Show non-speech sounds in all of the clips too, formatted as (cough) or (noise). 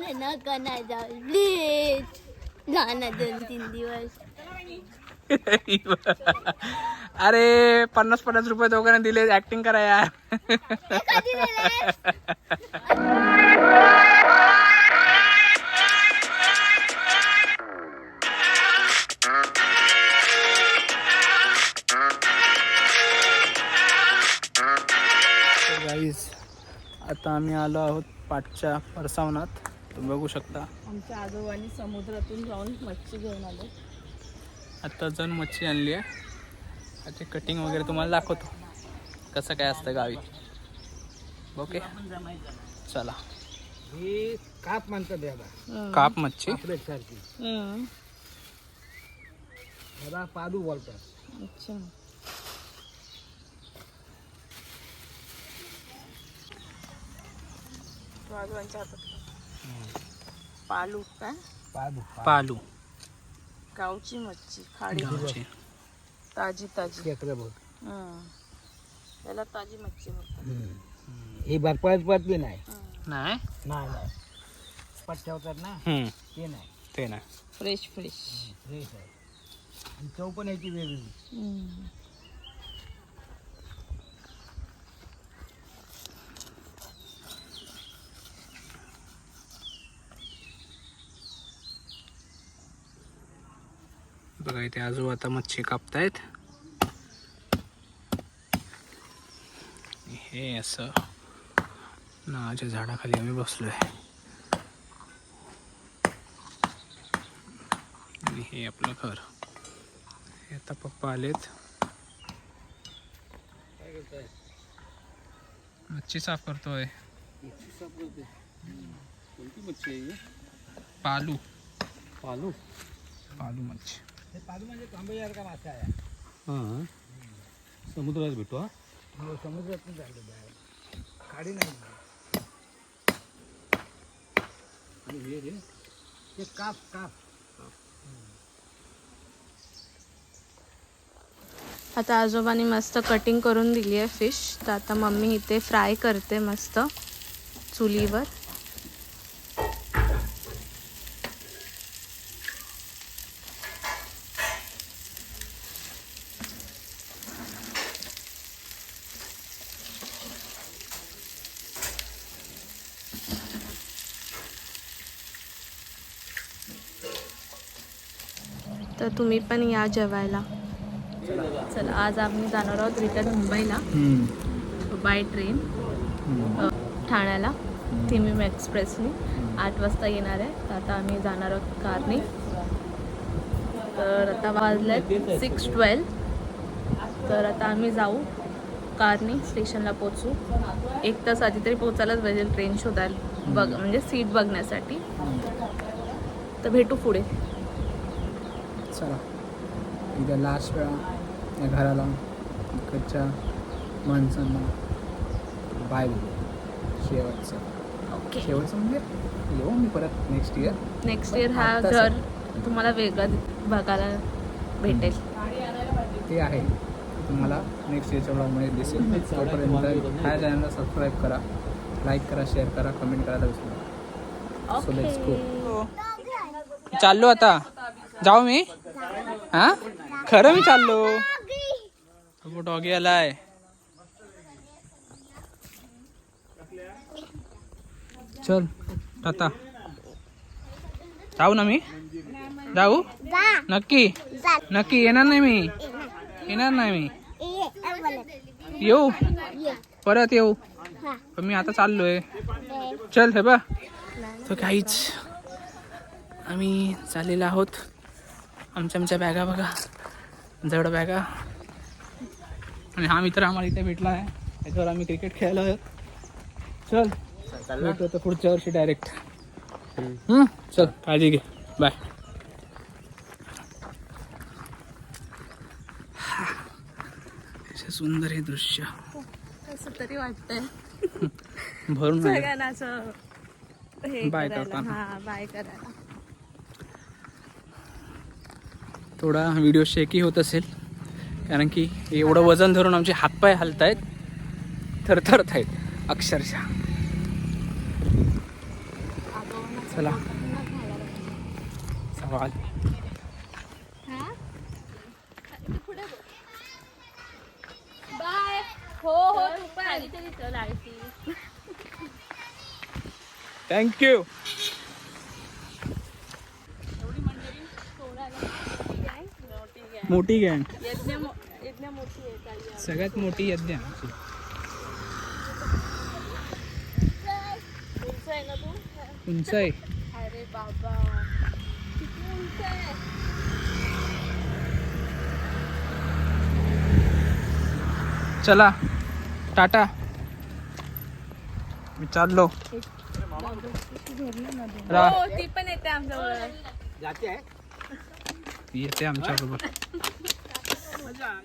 अरे नका नाही जाऊ. प्लीज दोन तीन दिवस. (laughs) अरे पन्नास पन्नास रुपये दोघांना दिले ऍक्टिंग करा यार. आता आम्ही आलो आहोत पाठच्या परसावनात. तुम्ही बघू शकता. आमच्या आजोबांनी समुद्रातून जाऊन मच्छी घेऊन आले. आत्ता जाऊन मच्छी आणली आहे. आता कटिंग वगैरे तुम्हाला दाखवतो. कसं काय असतं गावी. ओके. चला. ही काप म्हणतात याला काप मच्छी. सारखी. याला पादू बोलतात. अच्छा. तो आजोबांच्या हातात. पालू काय पादू पालू. गावची मच्छी खाडी. गावची. ताजी ताजी. खेकडं बघ. हम्म. त्याला ताजी मच्छी म्हणतात. ही. बर्फाच पतली नाही. नाही? नाही नाही. ठेवतात ना? हम्म, ते नाही. ते नाही. फ्रेश फ्रेश फ्रेश आहे. आणि चव पण याची वेगळी. बघा इथे आजोबा आता मच्छी कापतायत. हे असं. नाच्या झाडाखाली आम्ही बसलोय. आणि हे आपलं घर. हे आता पप्पा आलेत. मच्छी साफ करतोय कोणती मच्छी आहे पालू. पालू. पालू मच्छी. हे म्हणजे तांबेसारखा मासा आहे. हां समुद्रात भेटू हा. समुद्रातून आहे खाडी नाही. आणि हे रे ते काप काप. आता आजोबांनी मस्त कटिंग करून दिली आहे फिश तर आता मम्मी इथे फ्राय करते मस्त चुलीवर. तर तुम्ही पण या जेवायला. चला आज आम्ही जाणार आहोत रिटर्न मुंबईला. By train. ठाण्याला. थिमिम एक्सप्रेसनी. आठ वाजता येणार आहे. तर आता आम्ही जाणार आहोत कारने. तर आता वाजले सिक्स ट्वेल्व तर आता आम्ही जाऊ कारने स्टेशनला पोचू एक तास आधी तरी पोचायलाच पाहिजे ट्रेन शोधायला. बघ म्हणजे सीट बघण्यासाठी. तर भेटू पुढे. चला एकदा लास्ट वेळा या घराला इकडच्या माणसांना बाय बोलू शेवटचं. ओके शेवटचं म्हणजे येऊ मी परत नेक्स्ट इयर नेक्स्ट इयर हा घर तुम्हाला वेगळं बघायला भेटेल. ते आहे. तुम्हाला नेक्स्ट इयरच्या ब्लॉगमध्ये दिसेल. तोपर्यंत ह्या चॅनलला सबस्क्राईब करा. लाईक करा शेअर करा कमेंट करायला विसरू नका So let's go. चाललो आता. जाऊ मी. हा? खरं मी चाललो डॉगी आलाय. चल टाटा जाऊ ना मी? जाऊ? नक्की? नक्की येणार नाही मी? येणार नाही मी? येऊ. परत येऊ. पण मी आता चाललोय. चल हे बा तर काहीच आम्ही चाललेलो आहोत. आमच्या आमच्या बॅगा बघा. जड बॅगा. आणि हा मित्र आम्हाला इथे भेटला आहे. त्याच्यावर आम्ही क्रिकेट खेळायला आहोत. चल. भेटू तर पुढच्या वर्षी डायरेक्ट चल काळजी घे. बाय सुंदर हे दृश्य. असं तरी वाटतंय. भरून हे बाय करताना. हा बाय करायला. थोडा व्हिडिओ शेकी होत असेल. कारण की एवढं वजन धरून आमचे हातपाय हलत आहेत थरथरत आहेत अक्षरशः. चला. सवाल. हो हो थँक्यू मोठी गँग. आहे. सगळ्यात मोठी यज्ञ. उंच आहे. ना तू उंच आहे अरे बाबा किती उंच आहे चला टाटा. मी चाललो. रा हो ती पण येते आमच्याबरोबर येते आमच्याबरोबर.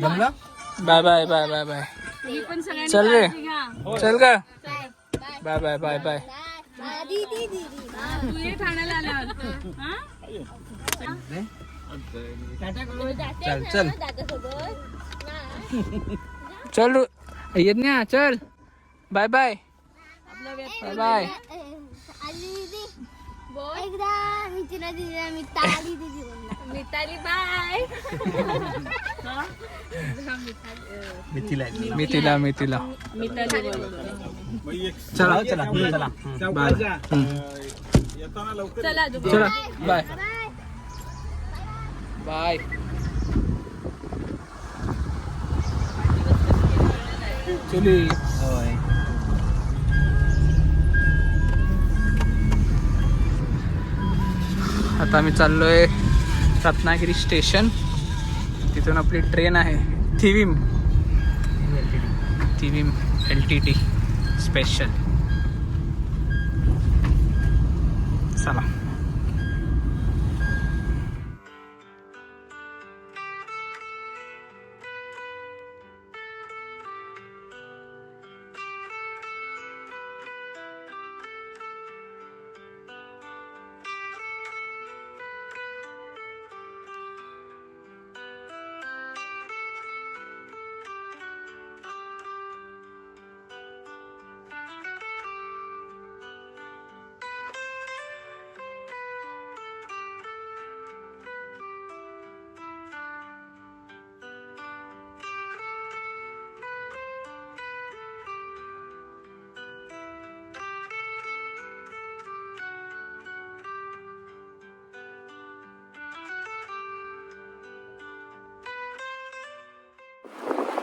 जमलं? Bye bye bye bye bye. चल रे. चल का? Bye bye bye bye. हा? चल चल. चल यज्ञा चल. Bye bye. Bye bye. बोल एकदा मी तिला दिली मी ताली दिदी म्हणला मिताली बाय मिथिला मी तिला मी तिला मिताली बोल चला चला चला बाय चला आजोबा. चला बाय बाय चली होय आता आम्ही चाललोय रत्नागिरी स्टेशन. तिथून आपली ट्रेन आहे. Thivim. Thivim L T T special. चला.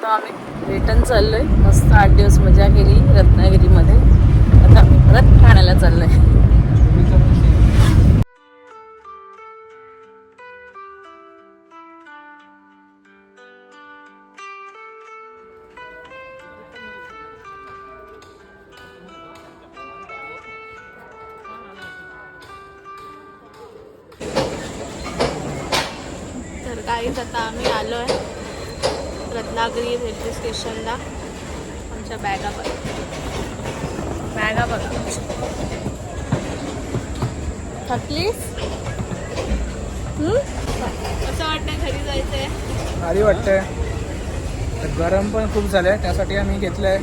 आता आम्ही रिटर्न चाललो आहे मस्त आठ दिवस मजा केली रत्नागिरीमध्ये. आता आम्ही परत ठाण्याला चाललोय. तर काहीच आता आम्ही आलो आहे रत्नागिरी रेल्वे स्टेशनला आमच्या बॅगा बघ. बॅगा बघ. थकलीस? कसं वाटतं घरी जायचंय? भारी वाटतंय. गरम पण खूप झालंय. त्यासाठी आम्ही घेतलंय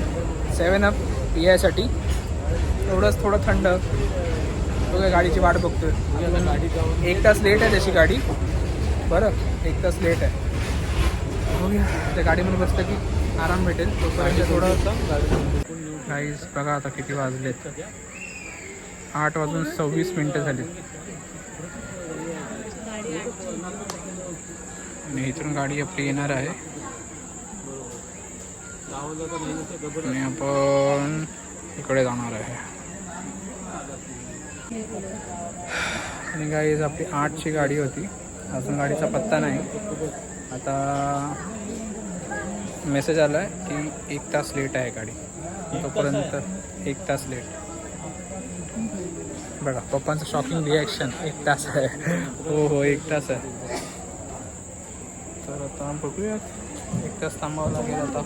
सेवन अप पियासाठी एवढंच थोडं थंड. बघा गाडीची वाट बघतोय. एक तास लेट आहे त्याची गाडी. बरं एक तास लेट आहे. बघूया. त्या गाडीमध्ये बसलं की आराम भेटेल. तोपर्यंत थोडं गाईज बघा आता किती वाजलेत. आठ वाजून सव्वीस मिनटं झाली. आणि इथून गाडी आपली येणार आहे. आणि आपण इकडे जाणार आहे. आणि गाईज आपली आठची गाडी होती. अजून गाडीचा पत्ता नाही. आता मेसेज आला आहे की एक तास लेट आहे गाडी. तोपर्यंत एक तास लेट बघा पप्पांचं शॉकिंग रिॲक्शन एक तास आहे. हो हो एक तास आहे. तर आता बघूया एक तास थांबावं लागेल आता.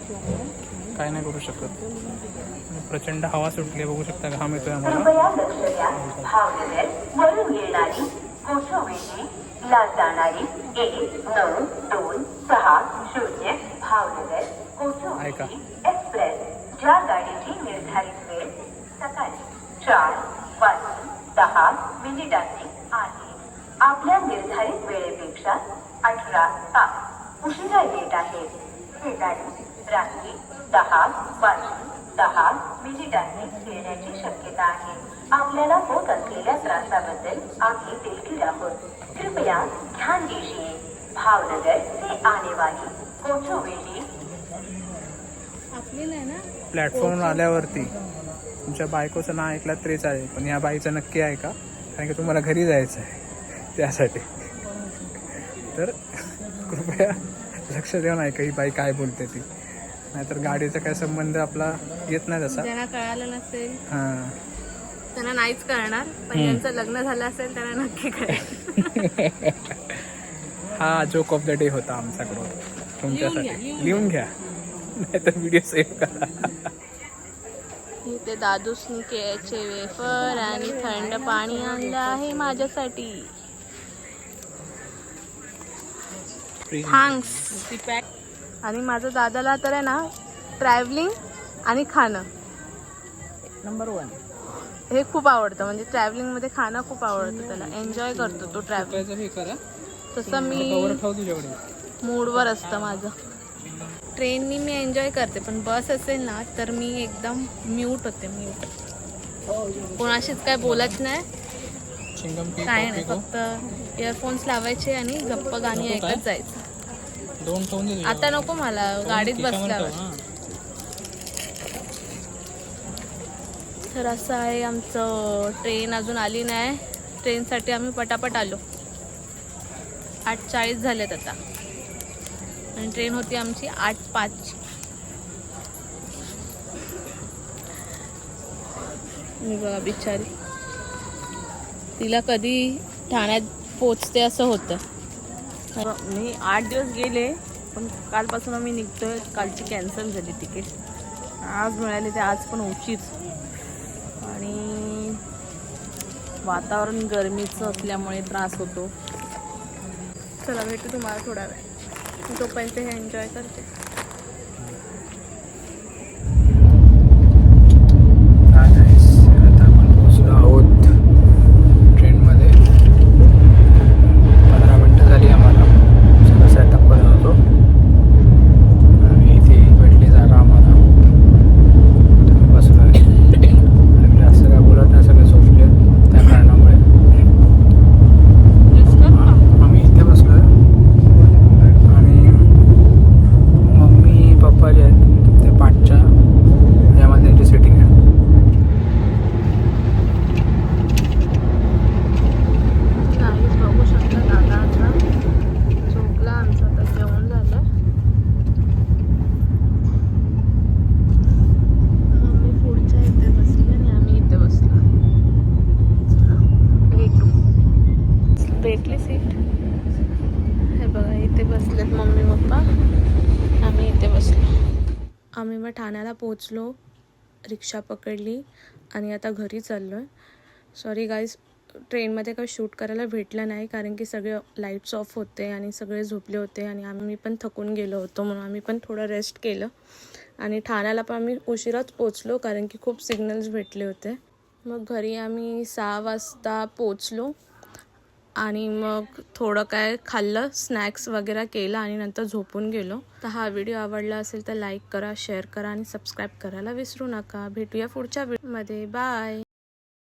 काय नाही करू शकत. प्रचंड हवा सुटली आहे, बघू शकता घाम येतोय आम्हाला. एक नऊ दोन सहा शून्य भावनगर ऐका. कोचोवेली एक्सप्रेस ज्या गाडीची निर्धारित वेळ सकाळी चार वाजून दहा मिनिटांनी आहे आपल्या निर्धारित वेळेपेक्षा अठरा तास उशिरा येत आहे हे गाडी रात्री दहा वाजून दहा मिनिटांनी येण्याची शक्यता आहे आपल्याला होत असलेल्या त्रासाबद्दल आम्ही दिलगीर आहोत कृपया ध्यान दीजिए भावनगर से आने वाली कोचोवेली प्लॅटफॉर्मवर आल्यावरती. तुमच्या बायकोचं नाव ऐकलं तरी चालेल पण या बाईचं नक्की आहे का? कारण की तुम्हाला घरी जायचं आहे त्यासाठी. तर कृपया लक्ष देऊन ऐका ही बाई काय बोलते ती. नाहीतर गाडीचा काय संबंध आपला येत नाही तसा. ज्यांना कळालं नसेल. हां. त्यांना नाहीच कळणार पण ज्यांचं लग्न झालं असेल त्यांना नक्की कळेल. (laughs) हा जोक ऑफ द डे होता आमच्याकडून तुमच्यासाठी. लिहून घ्या नाहीतर व्हिडिओ सेव्ह करा. इथे दादूसनी केळ्याचे वेफर आणि थंड पाणी आणलं आहे माझ्यासाठी. थँक्स आणि माझं दादाला तर आहे ना ट्रॅव्हलिंग आणि खाणं. नंबर वन हे खूप आवडतं. म्हणजे ट्रॅव्हलिंगमध्ये खाणं खूप आवडतं त्याला. एन्जॉय करतो तो ट्रॅव्हलिंग तसं मी मूडवर असतं माझं. ट्रेननी मी एन्जॉय करते पण बस असेल ना तर मी एकदम म्यूट होते म्यूट कोणाशीच काय बोलत नाही. काय नाही फक्त इयरफोन्स लावायचे आणि गप्प गाणी ऐकत जायचं. आता नको मला गाडीत बसल्यावर. तर असं आहे आमचं ट्रेन अजून आली नाही. ट्रेनसाठी आम्ही पटापट आलो. आठ चाळीस झालेत आता. आणि ट्रेन होती आमची आठ पाच. मी बघा बिचारी. तिला कधी ठाण्यात पोचते असं होतं. मी आठ दिवस गेले पण कालपासून आम्ही निघतोय. कालची कॅन्सल झाली तिकीट आज मिळाली ते आज पण उशीर. आणि वातावरण गरमीचं असल्यामुळे त्रास होतो. चला भेटू तुम्हाला थोडा वेळ. मी तोपर्यंत हे एन्जॉय करते आता आपण पोहोचलो आहोत ट्रेनमध्ये पंधरा मिनटं झाली आम्हाला सगळं सेटअप करत होतो आणि इथे भेटली जागा आम्हाला तर बसलो आहे जास्त काय बोलत नाही सगळे झोपले त्या कारणामुळे आम्ही इथे बसलो आणि मम्मी पप्पा जे आहेत ते पाठच्या यामध्ये त्यांची सेटिंग आहे काहीच बघू शकता दादा आता झोपला आमचं आता जेवण झालं मम्मी पुढच्या इथे बसली आणि आम्ही इथे बसलो चला, भेटू भेटली सीट हे बघा इथे बसलेत मम्मी पप्पा आम्ही इथे बसलो आम्ही मग पोचलो रिक्षा पकडली आणि आता घरी चाललो आहे सॉरी गाईज ट्रेनमध्ये काही शूट करायला भेटलं नाही कारण की सगळे लाईट्स ऑफ होते आणि सगळे झोपले होते आणि आम्ही पण थकून गेलो होतो म्हणून आम्ही पण थोडं रेस्ट केलं. आणि ठाण्याला पण आम्ही उशिराच पोचलो कारण की खूप सिग्नल्स भेटले होते. मग घरी आम्ही सहा वाजता पोचलो आणि मग थोडं काय खाल्लं स्नॅक्स वगैरे केलं आणि नंतर झोपून गेलो. तर हा व्हिडिओ आवडला असेल तर लाईक करा शेअर करा आणि सबस्क्राईब करायला विसरू नका. भेटूया पुढच्या व्हिडिओमध्ये बाय